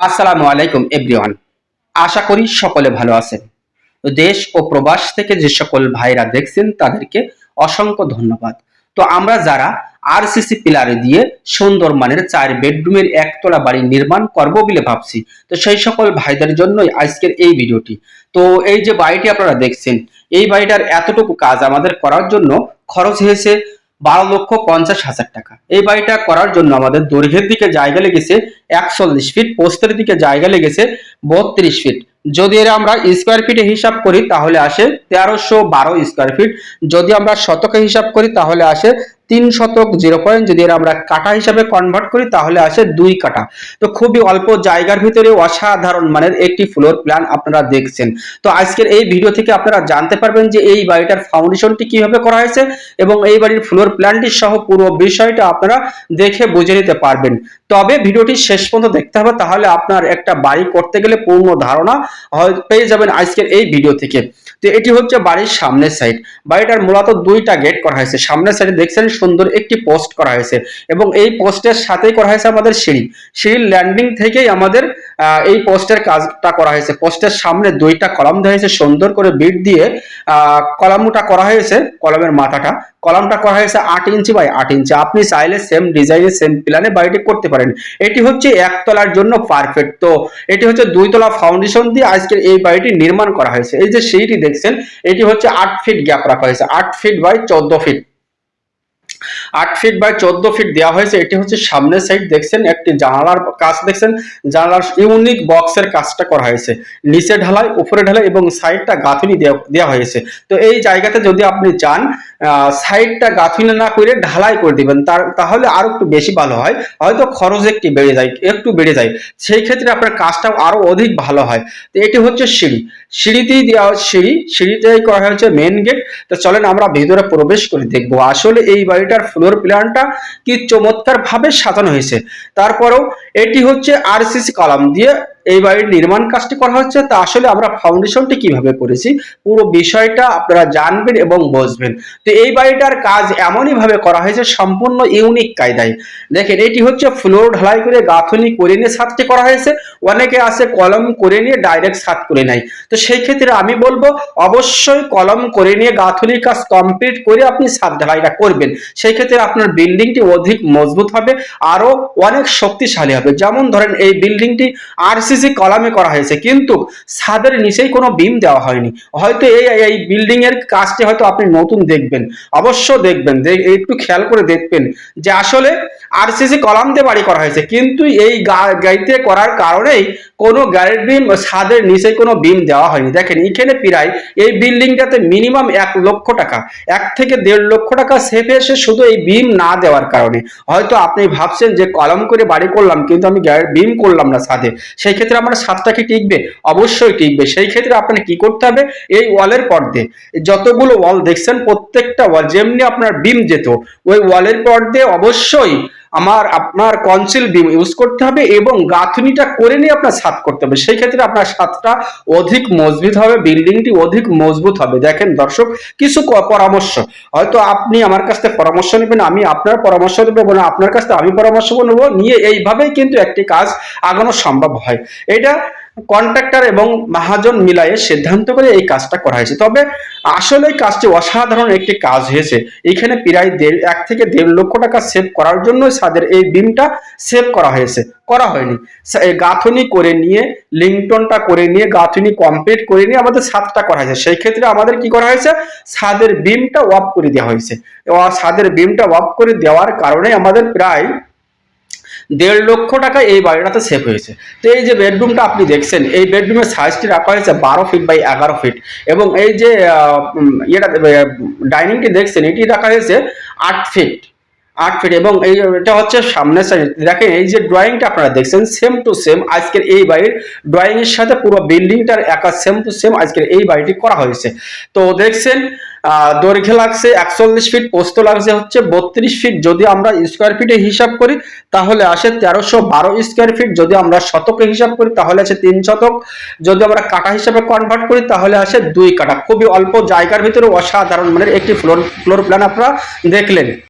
আসসালামু আলাইকুম এভরিওয়ান আশা করি সকলে ভালো আছেন। দেশ ও প্রবাস থেকে যে সকল ভাইরা দেখছেন, তাদেরকে অসংখ্য ধন্যবাদ। তো আমরা যারা আরসিসি পিলারে দিয়ে সুন্দর মানের চার বেডরুমের একতলা বাড়ি নির্মাণ করব বলে ভাবছি, তো সেই সকল ভাইদের জন্যই আজকের এই ভিডিওটি। তো এই যে বাড়িটি আপনারা দেখছেন, এই বাড়িটার এতটুকু কাজ আমাদের করার জন্য খরচ হয়েছে বারো লক্ষ পঞ্চাশ হাজার টাকা। এই বাড়িটা করার জন্য আমাদের দৈর্ঘ্যের দিকে জায়গা লেগেছে একচল্লিশ ফিট পোস্তের দিকে জায়গা লেগেছে বত্রিশ ফিট যদি এরা আমরা স্কোয়ার ফিটে হিসাব করি, তাহলে আসে তেরোশো বারো স্কোয়ার ফিট যদি আমরা শতকে হিসাব করি, তাহলে আসে তিন শতক জিরো পয়েন্ট যদি আমরা কাটা হিসাবে কনভার্ট করি, তাহলে আসে দুই কাটা তো খুবই অল্প জায়গার ভিতরে অসাধারণ মানের একটি ফ্লোর প্ল্যান আপনারা দেখছেন। তো আজকের এই ভিডিও থেকে আপনারা জানতে পারবেন যে এই বাড়িটার ফাউন্ডেশনটি কীভাবে করা হয়েছে এবং এই বাড়ির ফ্লোর প্ল্যানটি সহ পুরো বিষয়টা আপনারা দেখে বুঝে নিতে পারবেন। তবে ভিডিওটি শেষ পর্যন্ত দেখতে হবে, তাহলে আপনার একটা বাড়ি করতে গেলে পূর্ণ ধারণা পেয়ে যাবেন আজকের এই ভিডিও থেকে। তো এটি হচ্ছে বাড়ির সামনের সাইড বাড়িটার মূলত দুইটা গেট করা হয়েছে। সামনের সাইডে দেখছেন সুন্দর একটি পোস্ট করা হয়েছে এবং এই পোস্টের সাথেই করা হয়েছে আমাদের সিঁড়ি। সিঁড়ির ল্যান্ডিং থেকেই আমাদের এই পোস্টের কাজটা করা হয়েছে। পোস্টের সামনে দুইটা কলাম দেওয়া হয়েছে। সুন্দর করে বিট দিয়ে কলামটা করা হয়েছে, কলমের মাথাটা। কলামটা করা হয়েছে আট ইঞ্চি বাই আট ইঞ্চি। আপনি চাইলে সেম ডিজাইনে সেম প্ল্যানে বাড়িটি করতে পারেন। এটি হচ্ছে একতলার জন্য পারফেক্ট তো এটি হচ্ছে দুইতলা ফাউন্ডেশন দিয়ে আজকের এই বাড়িটি নির্মাণ করা হয়েছে। এই যে সিঁড়িটি দেখছেন, এটি হচ্ছে আট ফিট গ্যাপ রাখা হয়েছে। আট ফিট বাই চোদ্দ ফিট আট ফিট বাই চোদ্দ ফিট দেওয়া হয়েছে। এটি হচ্ছে সামনের সাইড দেখছেন? একটি জানালার কাজ, দেখছেন? জানালার ইউনিক বক্সের কাজটা করা হয়েছে। নিচে ঢালাই, উপরে ঢালাই এবং সাইডটা গাঁথুনি দেওয়া হয়েছে। তো এই জায়গাতে যদি আপনি চান সাইডটা গাঁথুনি না করে ঢালাই করে দিবেন, তার, তাহলে আরও একটু বেশি ভালো হয়। হয়তো খরচ একটু বেড়ে যায়, একটু বেড়ে যায়। সেই ক্ষেত্রে আপনার কাজটাও আরও অধিক ভালো হয়। তো এটি হচ্ছে সিঁড়ি। সিঁড়িতেই দেওয়া সিঁড়ি, সিঁড়িতেই করা হয়েছে মেন গেট তো চলেন আমরা ভিতরে প্রবেশ করে দেখব। আসলে এই বাড়িটার ফ্লোর প্ল্যানটা কি চমৎকারভাবে সাজানো হয়েছে। তারপরেও এটি হচ্ছে আরসিসি কলাম দিয়ে এই বাড়ির নির্মাণ কাজটি করা হচ্ছে, তা আসলে আমরা ফাউন্ডেশনটি কীভাবে করেছি, পুরো বিষয়টা আপনারা জানবেন এবং বুঝবেন। তো এই বাড়িটার কাজ এমনই ভাবে করা হয়েছে, সম্পূর্ণ ইউনিক কায়দায়। দেখেন, এটি হচ্ছে ফ্লোর ঢালাই করে গাঁথনি করে নিয়ে ছাদটি করা হয়েছে। অনেকে আছে কলম করে নিয়ে ডাইরেক্ট ছাদ করে নেয়। তো সেই ক্ষেত্রে আমি বলব, অবশ্যই কলম করে নিয়ে গাঁথনির কাজ কমপ্লিট করে আপনি ছাদ ঢালাইটা করবেন। সেই ক্ষেত্রে আপনার বিল্ডিংটি অধিক মজবুত হবে আরও অনেক শক্তিশালী হবে। যেমন ধরেন, এই বিল্ডিংটি আরসিসি কলামে করা হয়েছে, কিন্তু ছাদের নিচেই কোনো বিম দেওয়া হয়নি। হয়তো এই এই বিল্ডিং এর কাজটি হয়তো আপনি নতুন দেখবেন, অবশ্য দেখবেন একটু খেয়াল করে দেখবেন যে আসলে আরসিসি কলাম দিয়ে বাড়ি করা হয়েছে, কিন্তু এই গাড়িতে করার কারণেই কোনো গাড়ির বিম ছাদের নিচে কোনো বিম দেওয়া হয়নি। দেখেন, এখানে প্রায় এই বিল্ডিংটাতে মিনিমাম এক লক্ষ টাকা, এক থেকে দেড় লক্ষ টাকা সেফ এসে শুধু এই বিম না দেওয়ার কারণে। হয়তো আপনি ভাবছেন যে কলম করে বাড়ি করলাম, কিন্তু আমি বিম করলাম না ছাদে। সেই ক্ষেত্রে আমার সাতটা কি টিকবে? অবশ্যই টিকবে। সেই ক্ষেত্রে আপনাকে কি করতে হবে? এই ওয়ালের পর্দে। যতগুলো ওয়াল দেখছেন, প্রত্যেকটা ওয়াল, যেমনি আপনার বিম যেত, ওই ওয়ালের পর্দে অবশ্যই আমার, আপনার কনসিল বিম ইউজ করতে হবে এবং গাঁথনিটা করে নিয়ে আপনার ছাদ করতে হবে। সেই ক্ষেত্রে আপনার ছাদটা অধিক মজবুত হবে বিল্ডিংটি অধিক মজবুত হবে। দেখেন দর্শক, কিছু পরামর্শ। হয়তো আপনি আমার কাছ থেকে পরামর্শ নেবেন, আমি আপনার পরামর্শ দেবো না আপনার কাছ থেকে আমি পরামর্শ নেব। নিয়ে এইভাবেই কিন্তু একটি কাজ আগানো সম্ভব হয়। এটা কন্ট্রাক্টর এবং মহাজন মিলায়ে সিদ্ধান্ত করে এই কাজটা করা হয়েছে। তবে আসলে কাজটি অসাধারণ একটি কাজ হয়েছে। এখানে প্রায় দেড়, এক থেকে দেড় লক্ষ টাকা সেভ করার জন্য ছাদের এই বিমটা সেভ করা হয়েছে। করা হয়নি। গাঁথনি করে নিয়ে লিংটনটা করে নিয়ে, গাঁথনি কমপ্লিট করে নিয়ে আমাদের ছাদটা করা হয়েছে। সেই ক্ষেত্রে আমাদের কি করা হয়েছে? ছাদের বিমটা অফ করে দেওয়া হয়েছে। ছাদের বিমটা অফ করে দেওয়ার কারণে আমাদের প্রায় দেড় লক্ষ টাকা এই বাড়িটাতে সেভ হয়েছে। তো এই যে বেডরুমটা আপনি দেখছেন, এই বেডরুমের সাইজটি রাখা হয়েছে বারো ফিট বাই এগারো ফিট এবং এই যে ইয়েটা ডাইনিংটি দেখছেন, এটি রাখা হয়েছে আট ফিট আট ফিট এবং এই, এটা হচ্ছে সামনের সাইড দেখেন, এই যে ড্রয়িংটা আপনারা দেখছেন সেম টু সেম আজকের এই বাড়ির ড্রয়িংয়ের সাথে পুরো বিল্ডিংটার একা সেম টু সেম আজকের এই বাড়িটি করা হয়েছে। তো দেখছেন দৈর্ঘ্য লাগছে একচল্লিশ ফিট পোস্ত লাগছে হচ্ছে বত্রিশ ফিট যদি আমরা স্কোয়ার ফিটে হিসাব করি, তাহলে আসে তেরোশো বারো স্কোয়ার ফিট যদি আমরা শতকে হিসাব করি, তাহলে আসে তিন শতক। যদি আমরা কাটা হিসাবে কনভার্ট করি, তাহলে আসে দুই কাটা খুবই অল্প জায়গার ভিতরে অসাধারণ মানের একটি ফ্লোর ফ্লোর প্ল্যান আপনারা দেখলেন।